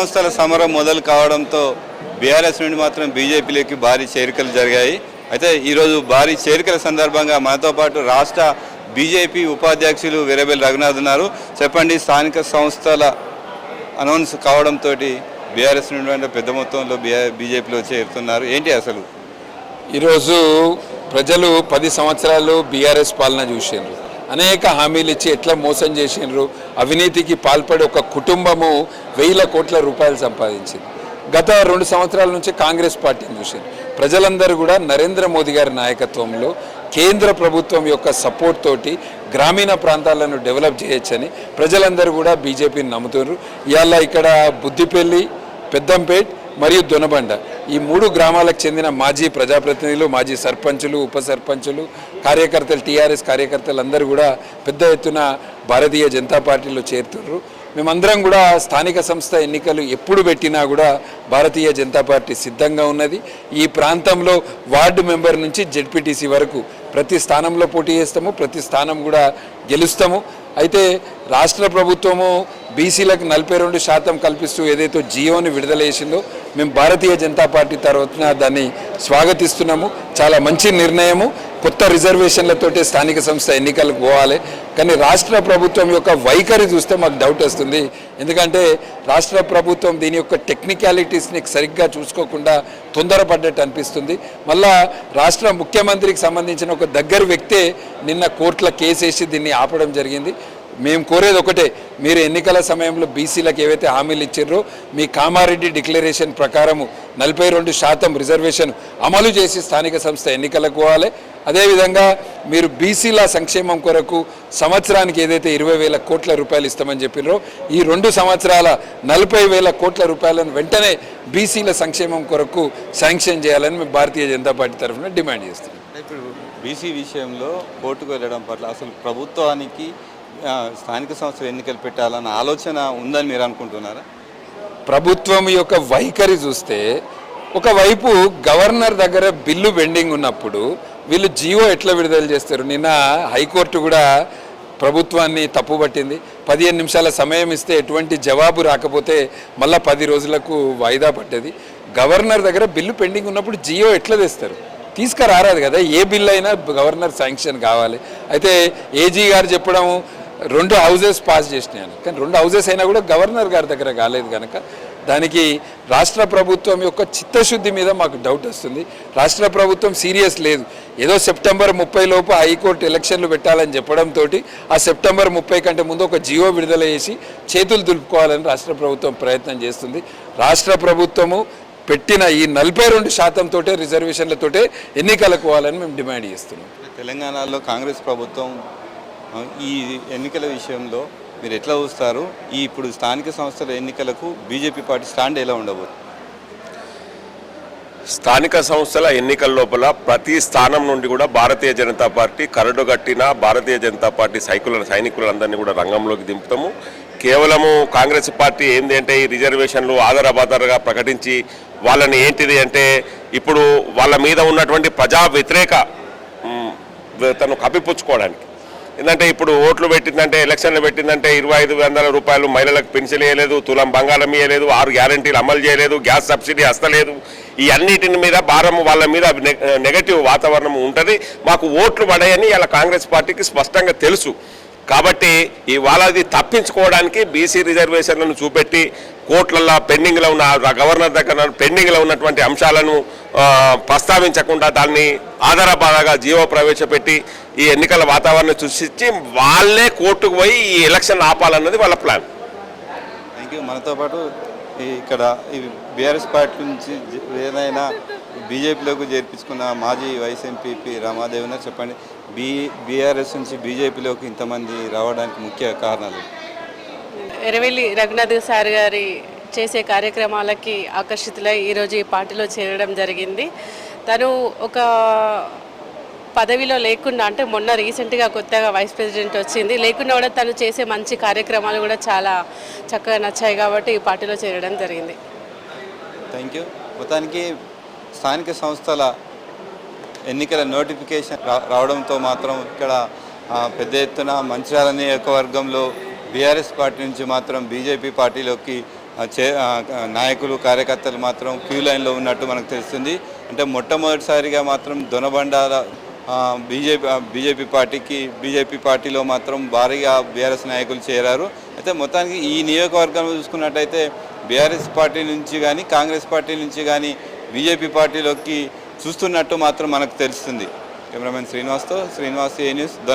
సంస్థల సమరం మొదలు కావడంతో బీఆర్ఎస్ నుండి మాత్రం బీజేపీలోకి భారీ చేరికలు జరిగాయి. అయితే ఈరోజు భారీ చేరికల సందర్భంగా మనతో పాటు రాష్ట్ర బీజేపీ ఉపాధ్యక్షులు వీరబెల్లి రఘునాథ్ ఉన్నారు. చెప్పండి స్థానిక సంస్థల అనౌన్స్ కావడంతో బీఆర్ఎస్ నుండి పెద్ద మొత్తంలో బీఆర్ బీజేపీలో చేరుతున్నారు. ఏంటి అసలు? ఈరోజు ప్రజలు పది సంవత్సరాలు బీఆర్ఎస్ పాలన చూసిండ్రు. అనేక హామీలు ఇచ్చి ఎట్లా మోసం చేసిండ్రు? అవినీతికి పాల్పడి ఒక కుటుంబము వేల కోట్ల రూపాయలు సంపాదించింది. గత రెండు సంవత్సరాల నుంచి కాంగ్రెస్ పార్టీని చూసింది ప్రజలందరూ కూడా నరేంద్ర మోదీ గారి నాయకత్వంలో కేంద్ర ప్రభుత్వం యొక్క సపోర్ట్ తోటి గ్రామీణ ప్రాంతాలను డెవలప్ చేయొచ్చని ప్రజలందరూ కూడా బీజేపీని నమ్ముతున్నారు. ఇవాళ ఇక్కడ బుద్దిపల్లి పెద్దంపేట్ మరియు దొనబండ. ఈ మూడు గ్రామాలకు చెందిన మాజీ ప్రజాప్రతినిధులు మాజీ సర్పంచులు ఉప సర్పంచులు కార్యకర్తలు టీఆర్ఎస్ కార్యకర్తలు అందరూ కూడా పెద్ద ఎత్తున భారతీయ జనతా పార్టీలో చేరుతున్నారు. మేమందరం కూడా స్థానిక సంస్థ ఎన్నికలు ఎప్పుడు పెట్టినా కూడా భారతీయ జనతా పార్టీ సిద్ధంగా ఉన్నది. ఈ ప్రాంతంలో వార్డు మెంబర్ నుంచి జెడ్పీటీసీ వరకు ప్రతి స్థానంలో పోటీ చేస్తాము ప్రతి స్థానం కూడా గెలుస్తాము. అయితే రాష్ట్ర ప్రభుత్వము బీసీలకు నలభై రెండు శాతం కల్పిస్తూ ఏదైతే జియోని విడుదల చేసిందో మేము భారతీయ జనతా పార్టీ తరఫున దాన్ని స్వాగతిస్తున్నాము. చాలా మంచి నిర్ణయము. కొత్త రిజర్వేషన్లతోటి స్థానిక సంస్థ ఎన్నికలకు పోవాలి. కానీ రాష్ట్ర ప్రభుత్వం యొక్క వైఖరి చూస్తే మాకు డౌట్ వస్తుంది. ఎందుకంటే రాష్ట్ర ప్రభుత్వం దీని యొక్క టెక్నికాలిటీస్ని సరిగ్గా చూసుకోకుండా తొందరపడ్డట్టు అనిపిస్తుంది. మళ్ళా రాష్ట్ర ముఖ్యమంత్రికి సంబంధించిన ఒక దగ్గర వ్యక్తే నిన్న కోర్టుల కేసేసి దీన్ని ఆపడం జరిగింది. మేము కోరేది ఒకటే మీరు ఎన్నికల సమయంలో బీసీలకు ఏవైతే హామీలు ఇచ్చారో మీ కామారెడ్డి డిక్లరేషన్ ప్రకారము నలభై రెండు శాతం రిజర్వేషన్ అమలు చేసి స్థానిక సంస్థ ఎన్నికలకు పోవాలి. అదేవిధంగా మీరు బీసీల సంక్షేమం కొరకు సంవత్సరానికి ఏదైతే ఇరవై వేల కోట్ల రూపాయలు ఇస్తామని చెప్పినారో ఈ రెండు సంవత్సరాల నలభై వేల కోట్ల రూపాయలను వెంటనే బీసీల సంక్షేమం కొరకు శాంక్షన్ చేయాలని మేము భారతీయ జనతా పార్టీ తరఫున డిమాండ్ చేస్తున్నాం. ఇప్పుడు బీసీ విషయంలో కోర్టుకు వెళ్ళడం పట్ల అసలు ప్రభుత్వానికి స్థానిక సంస్థలు ఎన్నికలు పెట్టాలన్న ఆలోచన ఉందని మీరు అనుకుంటున్నారా? ప్రభుత్వం యొక్క వైఖరి చూస్తే ఒకవైపు గవర్నర్ దగ్గర బిల్లు పెండింగ్ ఉన్నప్పుడు వీళ్ళు జియో ఎట్లా విడుదల చేస్తారు? నిన్న హైకోర్టు కూడా ప్రభుత్వాన్ని తప్పుపట్టింది పదిహేను నిమిషాల సమయం ఇస్తే ఎటువంటి జవాబు రాకపోతే మళ్ళీ పది రోజులకు వాయిదా పట్టేది గవర్నర్ దగ్గర బిల్లు పెండింగ్ ఉన్నప్పుడు జియో ఎట్లా తెస్తారు? తీసుకురారాదు కదా. ఏ బిల్ అయినా గవర్నర్ శాంక్షన్ కావాలి. అయితే ఏజీ గారు చెప్పడం రెండు హౌజెస్ పాస్ చేసినాను కానీ రెండు హౌజెస్ అయినా కూడా గవర్నర్ గారి దగ్గర కాలేదు కనుక దానికి రాష్ట్ర ప్రభుత్వం యొక్క చిత్తశుద్ధి మీద మాకు డౌట్ వస్తుంది. రాష్ట్ర ప్రభుత్వం సీరియస్ లేదు. ఏదో సెప్టెంబర్ ముప్పై లోపు హైకోర్టు ఎలక్షన్లు పెట్టాలని చెప్పడంతో ఆ సెప్టెంబర్ ముప్పై కంటే ముందు ఒక జియో విడుదల చేసి చేతులు దులుపుకోవాలని రాష్ట్ర ప్రభుత్వం ప్రయత్నం చేస్తుంది. రాష్ట్ర ప్రభుత్వము పెట్టిన ఈ నలభై రెండు శాతంతో రిజర్వేషన్లతోటే ఎన్నికలకు పోవాలని మేము డిమాండ్ చేస్తున్నాం. తెలంగాణలో కాంగ్రెస్ ప్రభుత్వం ఈ ఎన్నికల విషయంలో మీరు ఎట్లా చూస్తారు? ఈ ఇప్పుడు స్థానిక సంస్థల ఎన్నికలకు బీజేపీ పార్టీ స్టాండ్ ఎలా ఉండబోతుంది స్థానిక సంస్థల ఎన్నికల లోపల ప్రతి స్థానం నుండి కూడా భారతీయ జనతా పార్టీ కరడు కట్టిన భారతీయ జనతా పార్టీ సైకుల సైనికులందరినీ కూడా రంగంలోకి దింపుతాము. కేవలము కాంగ్రెస్ పార్టీ ఏంది అంటే ఈ రిజర్వేషన్లు ఆధారబాధారగా ప్రకటించి వాళ్ళని ఏంటిది అంటే ఇప్పుడు వాళ్ళ మీద ఉన్నటువంటి ప్రజా వ్యతిరేక తను కప్పిపుచ్చుకోవడానికి ఏంటంటే ఇప్పుడు ఓట్లు పెట్టిందంటే ఎలక్షన్లు పెట్టిందంటే ఇరవై ఐదు వందల రూపాయలు మహిళలకు పెన్షన్ ఇవ్వలేదు తులం బంగారం ఇవ్వలేదు ఆరు గ్యారంటీలు అమలు చేయలేదు గ్యాస్ సబ్సిడీ అస్తలేదు ఈ అన్నిటిని మీద భారం వాళ్ళ మీద నెగటివ్ వాతావరణం ఉంటుంది. మాకు ఓట్లు పడాయని ఇలా కాంగ్రెస్ పార్టీకి స్పష్టంగా తెలుసు. కాబట్టి ఇవాళ అది తప్పించుకోవడానికి బీసీ రిజర్వేషన్లను చూపెట్టి కోర్టులలో పెండింగ్లో ఉన్న గవర్నర్ దగ్గర పెండింగ్లో ఉన్నటువంటి అంశాలను ప్రస్తావించకుండా దాన్ని ఆధారబాధగా జీవో ప్రవేశపెట్టి ఈ ఎన్నికల వాతావరణం సృష్టించి వాళ్ళే కోర్టుకు పోయి ఈ ఎలక్షన్ ఆపాలన్నది వాళ్ళ ప్లాన్. థ్యాంక్ యూ మనతో పాటు ఇక్కడ ఈ బీఆర్ఎస్ పార్టీ నుంచి ఏదైనా బీజేపీలోకి చేర్పించుకున్న మాజీ వైస్ ఎంపీపీ రమాదేవిన చెప్పండి. బీ బీఆర్ఎస్ నుంచి బీజేపీలోకి ఇంతమంది రావడానికి ముఖ్య కారణాలు? ఎరవెల్లి రఘునాథ్ సార్ గారి చేసే కార్యక్రమాలకి ఆకర్షితులై ఈరోజు ఈ పార్టీలో చేరడం జరిగింది. తను ఒక పదవిలో లేకుండా అంటే మొన్న రీసెంట్గా కొత్తగా వైస్ ప్రెసిడెంట్ వచ్చింది. లేకుండా కూడా తను చేసే మంచి కార్యక్రమాలు కూడా చాలా చక్కగా నచ్చాయి కాబట్టి ఈ పార్టీలో చేరడం జరిగింది. Thank you. మొత్తానికి స్థానిక సంస్థల ఎన్నికల నోటిఫికేషన్ రా- రావడంతో మాత్రం ఇక్కడ పెద్ద ఎత్తున మంచిర్యాల నియోజకవర్గంలో బీఆర్ఎస్ పార్టీ నుంచి మాత్రం బీజేపీ పార్టీలోకి చే- నాయకులు కార్యకర్తలు మాత్రం క్యూ లైన్లో ఉన్నట్టు మనకు తెలుస్తుంది. అంటే మొట్టమొదటిసారిగా మాత్రం దొనబండాల బీజేపీ బీజేపీ పార్టీకి బీజేపీ పార్టీలో మాత్రం భారీగా బీఆర్ఎస్ నాయకులు చేరారు. అయితే మొత్తానికి ఈ నియోజకవర్గంలో చూసుకున్నట్టయితే బీఆర్ఎస్ పార్టీ నుంచి కానీ కాంగ్రెస్ పార్టీ నుంచి కానీ బీజేపీ పార్టీలోకి చూస్తున్నట్టు మాత్రం మనకు తెలుస్తుంది. కెమెరామెన్ శ్రీనివాస్తో శ్రీనివాస్ ఏ న్యూస్